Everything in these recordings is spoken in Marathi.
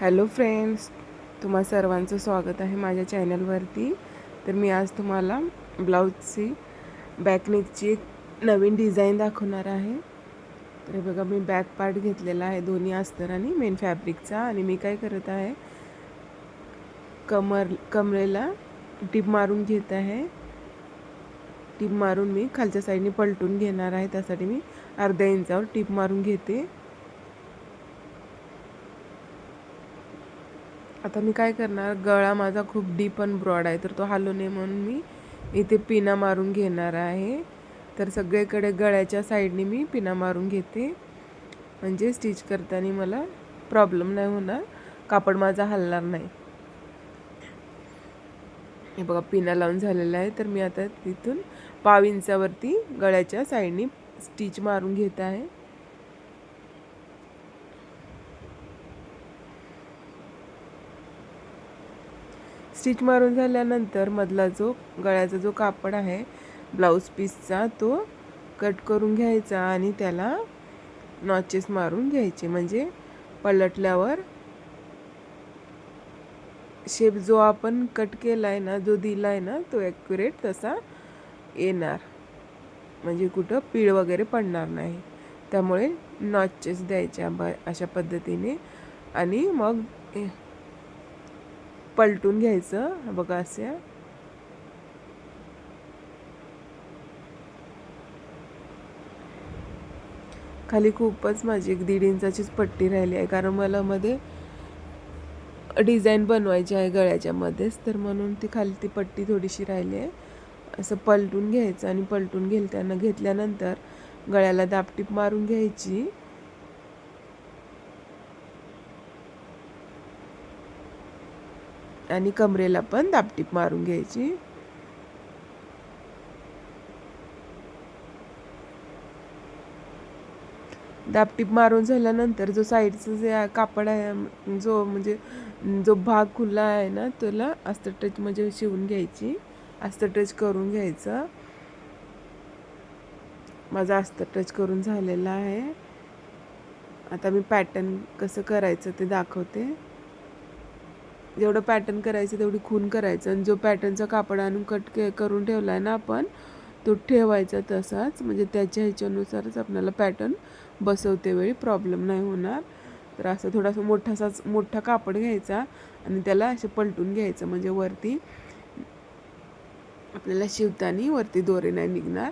हॅलो फ्रेंड्स तुम्हा सर्वांचं स्वागत आहे माझ्या चॅनलवरती. तर मी आज तुम्हाला ब्लाऊजची बॅकनेकची एक नवीन डिझाईन दाखवणार आहे. तर हे बघा मी बॅक पार्ट घेतलेला आहे दोन्ही अस्तर आणि मेन फॅब्रिकचा आणि मी काय करत आहे कमर कमरेला टिप मारून घेत आहे. टिप मारून मी खालच्या साईडने पलटून घेणार आहे त्यासाठी मी अर्ध्या इंचावर टिप मारून घेते. आता मी काय करणार? गळा माझा खूप डीप आणि ब्रॉड आहे तर तो हालू नये म्हणून मी इथे पिना मारून घेणार आहे. तर सगळीकडे गळ्याच्या साईडने मी पिना मारून घेते. म्हणजे स्टिच करताना मला प्रॉब्लेम नाही होणार. कापड माझा हलणार नाही. हे बघा पिना लावून झालेला आहे. तर मी आता तिथून पाव इंचावरती गळ्याच्या साईडने स्टिच मारून घेत आहे. स्टिच मारून झाल्यानंतर मधला जो गळ्याचा जो कापड आहे ब्लाऊज पीसचा तो कट करून घ्यायचा आणि त्याला नॉचेस मारून घ्यायचे. म्हणजे पलटल्यावर शेप जो आपण कट केला आहे ना जो दिला आहे ना तो ॲक्युरेट तसा येणार. म्हणजे कुठं पीळ वगैरे पडणार नाही. त्यामुळे नॉचेस द्यायच्या ब अशा पद्धतीने. आणि मग पलटून घ्यायचं. बघा असे. खाली खूपच माझी एक दीड इंचाचीच पट्टी राहिली आहे. कारण मला मध्ये डिझाईन बनवायची आहे गळ्याच्या मध्येच. तर म्हणून ती खाली ती पट्टी थोडीशी राहिली आहे. असं पलटून घ्यायचं आणि पलटून घेताना घेतल्यानंतर गळ्याला दापटीप मारून घ्यायची. आणि कमरेला पण दापटीप मारून घ्यायची. दापटीप मारून झाल्यानंतर जो साईडचं जे कापड आहे जो म्हणजे जो भाग खुला आहे ना त्याला अस्तर टच म्हणजे शिवून घ्यायची. अस्तर टच करून घ्यायचं. माझा अस्तर टच करून झालेला आहे. आता मी पॅटर्न कसं करायचं ते दाखवते. जेवढं पॅटर्न करायचं तेवढी खून करायचं. आणि जो पॅटर्नचा कापड आणून कट के करून ठेवला आहे ना आपण तो ठेवायचा तसाच. म्हणजे त्याच्या ह्याच्यानुसारच आपल्याला पॅटर्न बसवते वेळी. प्रॉब्लेम नाही होणार. तर असं थोडासा मोठासाच मोठा कापड घ्यायचा आणि त्याला असे पलटून घ्यायचं. म्हणजे वरती आपल्याला शिवताना वरती दोरे नाही निघणार.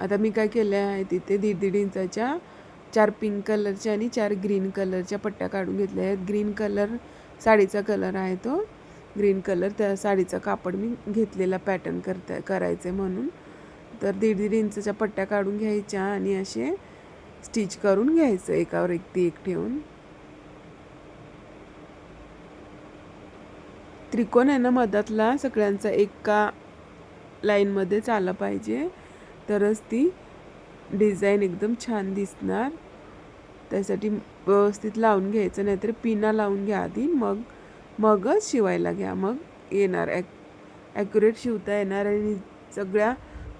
आता मी काय केलं आहे तिथे दीड दीड इंचाच्या चार पिंक कलरच्या आणि चार ग्रीन कलरच्या पट्ट्या काढून घेतल्या आहेत. ग्रीन कलर साडीचा कलर आहे तो ग्रीन कलर. त्या साडीचा कापड मी घेतलेला पॅटर्न करता करायचे म्हणून. तर दीड दीड इंचच्या पट्ट्या काढून घ्यायच्या आणि असे स्टिच करून घ्यायचं एकावर एक ती एक ठेवून. त्रिकोण आहे ना मधातला सगळ्यांचा एका लाईनमध्येच आला पाहिजे. तरच ती डिझाईन एकदम छान दिसणार. त्यासाठी व्यवस्थित लावून घ्यायचं नाहीतर पिना लावून घ्या आधी मग मगच शिवायला घ्या. मग येणार ॲक ॲक्युरेट शिवता येणार आणि सगळ्या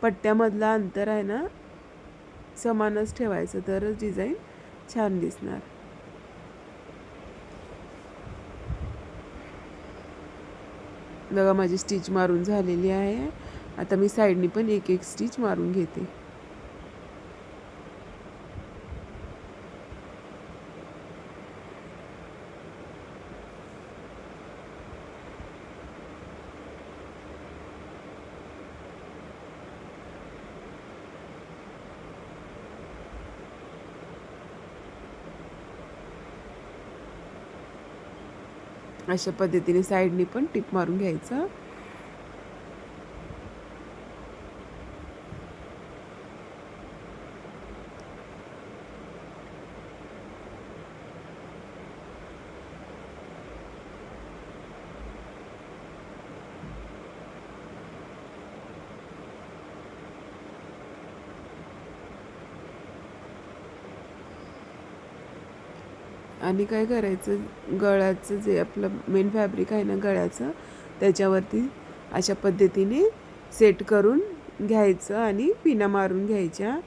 पट्ट्यामधला अंतर आहे ना समानच ठेवायचं तरच डिझाईन छान दिसणार. बघा माझी स्टिच मारून झालेली आहे. आता मी साईडनी पण एक एक स्टिच मारून घेते. अशा पद्धतीने साईडनी पण टिप मारून घ्यायचं. आणि काय करायचं गळ्याचं जे आपलं मेन फॅब्रिक आहे ना गळ्याचं त्याच्यावरती अशा पद्धतीने सेट करून घ्यायचं आणि पिना मारून घ्यायच्या.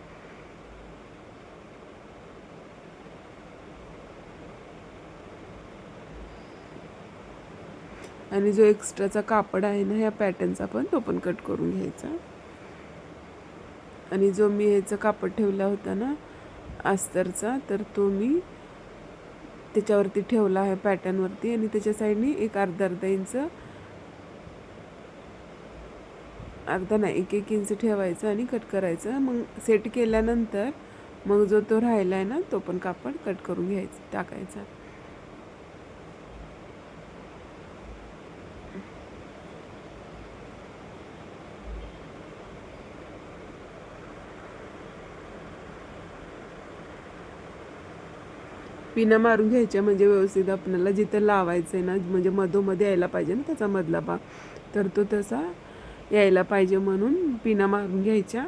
आणि जो एक्स्ट्राचा कापड आहे ना ह्या पॅटर्नचा पण तो पण कट करून घ्यायचा. आणि जो मी ह्याचं कापड ठेवला होता ना अस्तरचा तर तो मी त्याच्यावरती ठेवला आहे पॅटर्नवरती आणि त्याच्या साईडनी एक अर्धा अर्धा इंच अर्धा नाही एक एक इंच ठेवायचं आणि कट करायचं. मग सेट केल्यानंतर मग जो तो राहिला आहे ना तो पण कापड कट करून घ्यायचा टाकायचा. पिना मारून घ्यायच्या म्हणजे व्यवस्थित आपल्याला जिथं लावायचं आहे ना म्हणजे मधोमध्ये यायला पाहिजे ना त्याचा मधला भाग तर तो तसा यायला पाहिजे म्हणून पिना मारून घ्यायच्या.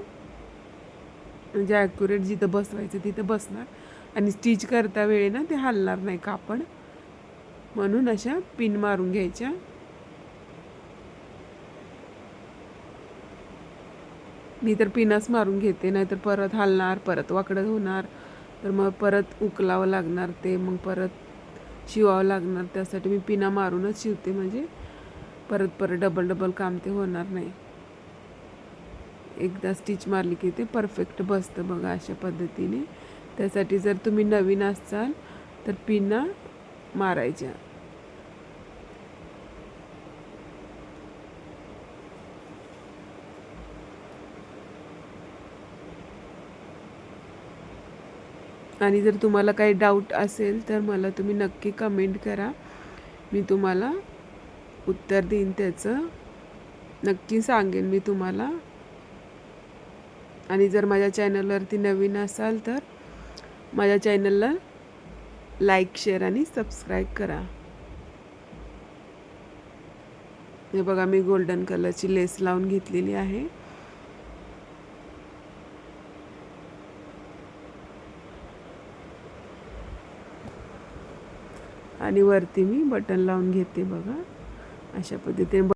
म्हणजे ॲक्युरेट जिथं बसवायचं तिथं बसणार. आणि स्टिच करता वेळी ना ते हलणार नाही कापड. म्हणून अशा पिन मारून घ्यायच्या. मी तर पिनाच मारून घेते नाहीतर परत हलणार परत वाकडं होणार. तर मग परत उकलावं लागणार ते मग परत शिवावं लागणार. त्यासाठी मी पिना मारूनच शिवते म्हणजे. परत परत डबल डबल काम ते होणार नाही. एकदा स्टिच मारली की ते परफेक्ट बसतं बघा अशा पद्धतीने. त्यासाठी जर तुम्ही नवीन असाल तर पिना मारायच्या. आणि जर तुम्हाला काही डाऊट असेल तर मला तुम्ही नक्की कमेंट करा. मी तुम्हाला उत्तर देईन त्याचं. नक्की सांगेन मी तुम्हाला. आणि जर माझ्या चॅनलवरती नवीन असाल तर माझ्या चॅनलला लाईक शेअर आणि सबस्क्राईब करा. हे बघा मी गोल्डन कलरची लेस लावून घेतलेली आहे. आणि वरती मी बटन लावून घेते बघा. अशा पद्धतीने